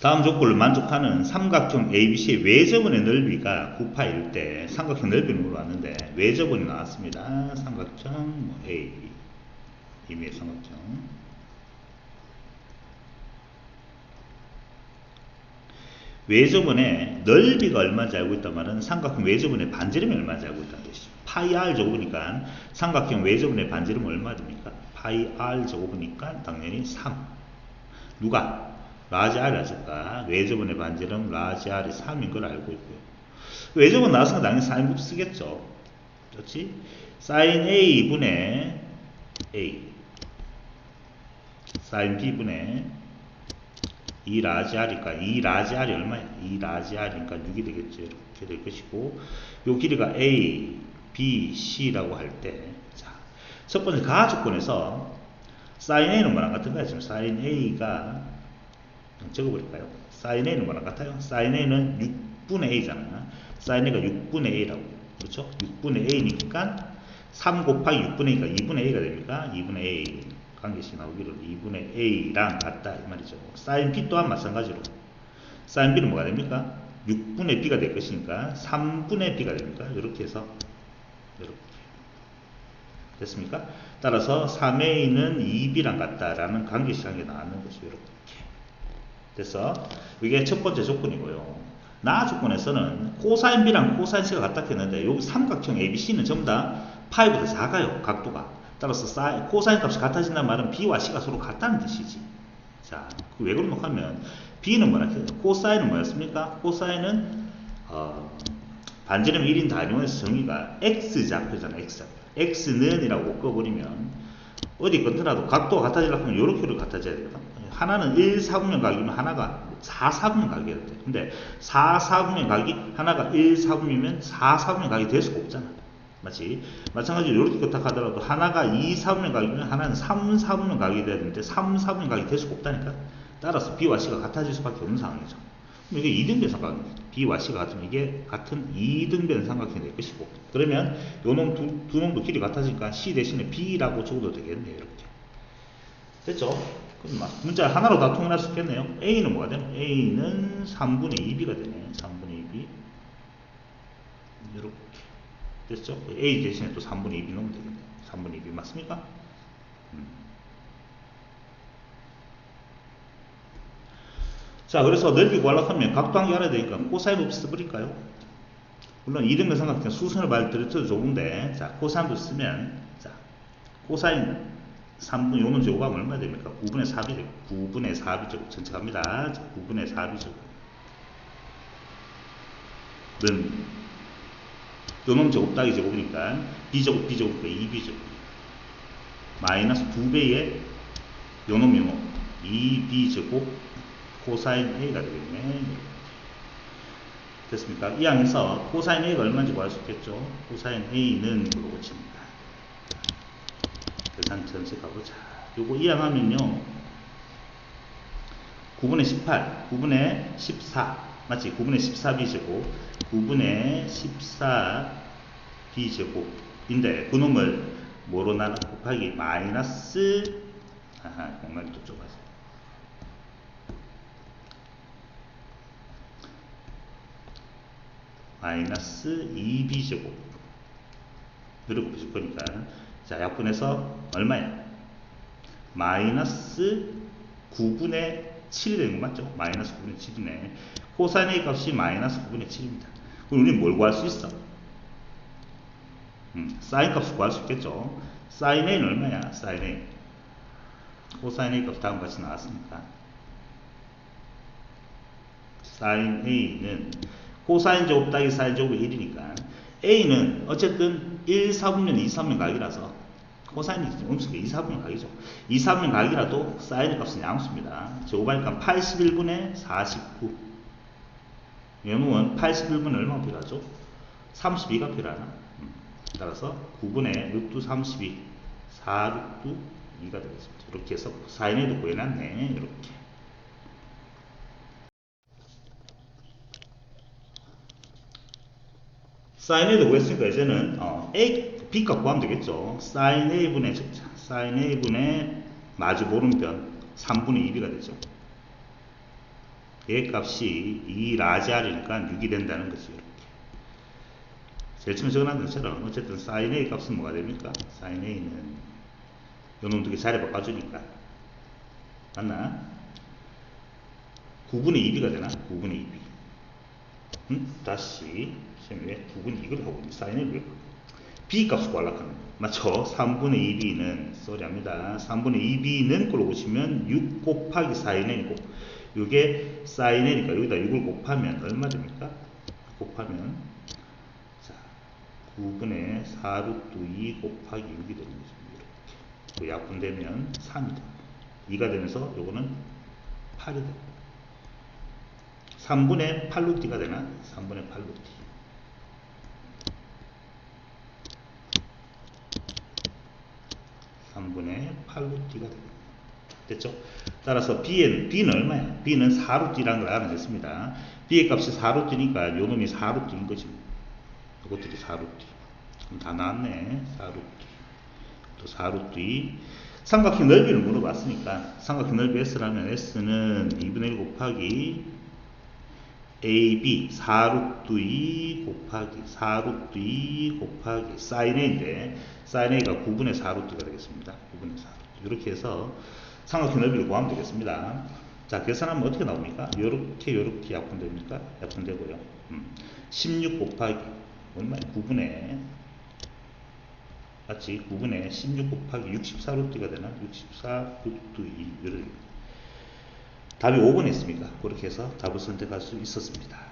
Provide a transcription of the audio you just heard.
다음 조건을 만족하는 삼각형 ABC의 외접원의 넓이가 9파일 때 삼각형 넓이를 물어봤는데 외접원이 나왔습니다. 삼각형 뭐 A, 임의 삼각형. 외접원의 넓이가 얼마인지 알고 있단 말은 삼각형 외접원의 반지름이 얼마인지 알고 있다는 뜻이죠. 파이 r 제곱이니까 삼각형 외접원의 반지름은 얼마 됩니까? 파이 r 제곱이니까 당연히 3. 누가? 라지 R이 나왔을까? 외접원의 반지름 라지 R이 3인 걸 알고 있고요. 외접원 나왔으니까 당연히 사인곱 쓰겠죠. 그렇지? 사인 A분의 A 사인 B분의 2 라지 R이니까 2 라지 R이 얼마야? 2 라지 R이니까 6이 되겠죠. 이렇게 될 것이고 요 길이가 A, B, C라고 할때 자, 첫 번째 가조건에서 사인 A는 뭐랑 같은가요? 지금 사인 A가 적어버릴까요? 사인 A는 뭐랑 같아요? 사인 A는 6분의 A잖아요. 사인 A가 6분의 A라고. 그렇죠? 6분의 A니까 3 곱하기 6분의 A가 2분의 A가 됩니까? 2분의 A. 관계식 나오기를 2분의 A랑 같다. 이 말이죠. 사인 B 또한 마찬가지로. 사인 B는 뭐가 됩니까? 6분의 B가 될 것이니까 3분의 B가 됩니까? 이렇게 해서 이렇게. 됐습니까? 따라서 3A는 2B랑 같다라는 관계시간이 나왔는 것이 이렇게. 됐어? 이게 첫 번째 조건이고요. 나 조건에서는 코사인 B랑 코사인 C가 같다 했는데 여기 삼각형 ABC는 전부 다 파이보다 작아요. 각도가. 따라서 사인, 코사인 값이 같아진다는 말은 B와 C가 서로 같다는 뜻이지. 자, 왜 그런가 하면 B는 뭐라 해요? 코사인은 뭐였습니까? 코사인은 어, 반지름 1인 단위원에서 정의가 X 좌표잖아. X 좌표. X는 이라고 꺼버리면 어디 건더라도 각도가 같아지려면 고 이렇게로 같아져야 되거든. 하나는 1, 4분면 각이면 하나가 4, 4분면 각이 돼야 돼. 근데 4, 4분면 각이 하나가 1, 4분이면 4, 4분면 각이 될 수가 없잖아. 맞지? 마찬가지로 이렇게 그렇다 하더라도 하나가 2, 4분면 각이면 하나는 3, 4분면 각이 돼야 되는데 3, 4분면 각이 될 수가 없다니까. 따라서 B와 C가 같아질 수밖에 없는 상황이죠. 그럼 이게 2등변 삼각형. B와 C가 같으면 이게 같은 2등변 삼각형이 될 것이고. 그러면 요놈 두, 두 놈도 길이 같아지니까 C 대신에 B라고 적어도 되겠네요. 이렇게. 됐죠? 문자 하나로 다 통일할 수 있겠네요. A는 뭐가 되나? A는 3분의 2B가 되네. 3분의 2B. 이렇게. 됐죠? A 대신에 또 3분의 2B 넣으면 되겠네요. 3분의 2B 맞습니까? 음. 자, 그래서 넓이 구하려고 하면 각도 한개 알아야 되니까 코사인 법칙 써버릴까요? 물론 2등변 삼각형 수선을 말드려도 좋은데, 자, 코사인도 쓰면, 자, 코사인 3분, 요는 제곱하면 얼마 됩니까? 9분의 4이 되고, 9분의 4이죠. 전체 갑니다. 자, 9분의 4이죠. 는, 요놈 제곱 따기 제곱이니까, B제곱, B제곱이니까 2B제곱. 마이너스 2배의 요놈, 요놈. 2B제곱 코사인 A가 되겠네. 됐습니까? 이 항에서 코사인 A가 얼마인지 구할 수 있겠죠? 코사인 A는 물어보칩니다. 계산 전체가보자. 요거 이항하면요. 9분의 18, 9분의 14, 맞지? 9분의 14b제곱, 9분의 14b제곱인데 그놈을 뭐로 나눠 곱하기 마이너스 아하, 공간이 또 좁아서 마이너스 2b제곱 이렇게 보실 거니까 자 약분해서 얼마야? 마이너스 9분의 7이 되는 거 맞죠? 마이너스 9분의 7이네 코사인 A 값이 마이너스 9분의 7입니다 그럼 우리는 뭘 구할 수 있어? 음, 사인 값을 구할 수 있겠죠 사인 A는 얼마야? 사인 A 코사인 A 값 다음 같이 나왔으니까 사인 A는 코사인 제곱 따기 사인 제곱이 1이니까 A는 어쨌든 1, 4분면 2, 3면 각이라서 코사인이 음수가 2, 4분면 각이죠. 2, 4분면 각이라도 사인 값은 양수입니다. 제곱하니까 81분의 49 외모는 81분은 얼마 필요하죠? 32가 필요하나? 음. 따라서 9분의 6두 32 4, 6두 2가 되겠습니다. 이렇게 해서 사인에도 구해놨네. 이렇게. 사인 A도 구했으니까 이제는 어, A, B값 구하면 되겠죠. 사인 A분의 사인 A분의 마주 오른편 3분의 2B가 되죠. 얘 값이 2 라지 R이니까 6이 된다는 거죠. 이렇게. 제일 처음에 적어놨던 것처럼 어쨌든 sin A 값은 뭐가 됩니까? sin A는 요놈 두 개 자리 바꿔주니까 맞나? 9분의 2b가 되나? 9분의 2b 음? 다시 선생님 왜 9분의 2를 하고 A를 왜 b 값을 구하려고 하는 거 맞죠? 3분의 2b는 쏘리합니다 3분의 2b는 꼴로 보시면 6 곱하기 A고 이게 A니까 여기다 6을 곱하면 얼마 됩니까? 곱하면 자 9분의 4루트 2 곱하기 6이 되는 거죠. 이렇게. 그 약분되면 3이 됩니다. 2가 되면서 요거는 8이 되고 3분의 8루트가 되나? 3분의 8루트 3분의 8루트가 됩니다. 됐죠? 따라서 b는, b는 얼마야? b는 4루트라는 걸 알아냈습니다. b의 값이 4루트니까 요 놈이 4루트인 거지. 이것들이 4루트. 그럼 다 나왔네. 4루트. 또 4루트. 삼각형 넓이를 물어봤으니까 삼각형 넓이 S라면 S는 2분의 1 곱하기 AB 4루트 2 곱하기 4루트 2 곱하기 sin A인데 sin A가 9분의 4루트가 되겠습니다. 9분의 4루트. 이렇게 해서 삼각형 넓이를 구하면 되겠습니다. 자, 계산하면 어떻게 나옵니까? 요렇게, 요렇게 약분됩니까? 약분되고요. 음. 16 곱하기, 얼마야? 9분의, 맞지? 9분의 16 곱하기 64 루트가 되나? 64 루트 2, 이렇게. 답이 5번에 있습니다. 그렇게 해서 답을 선택할 수 있었습니다.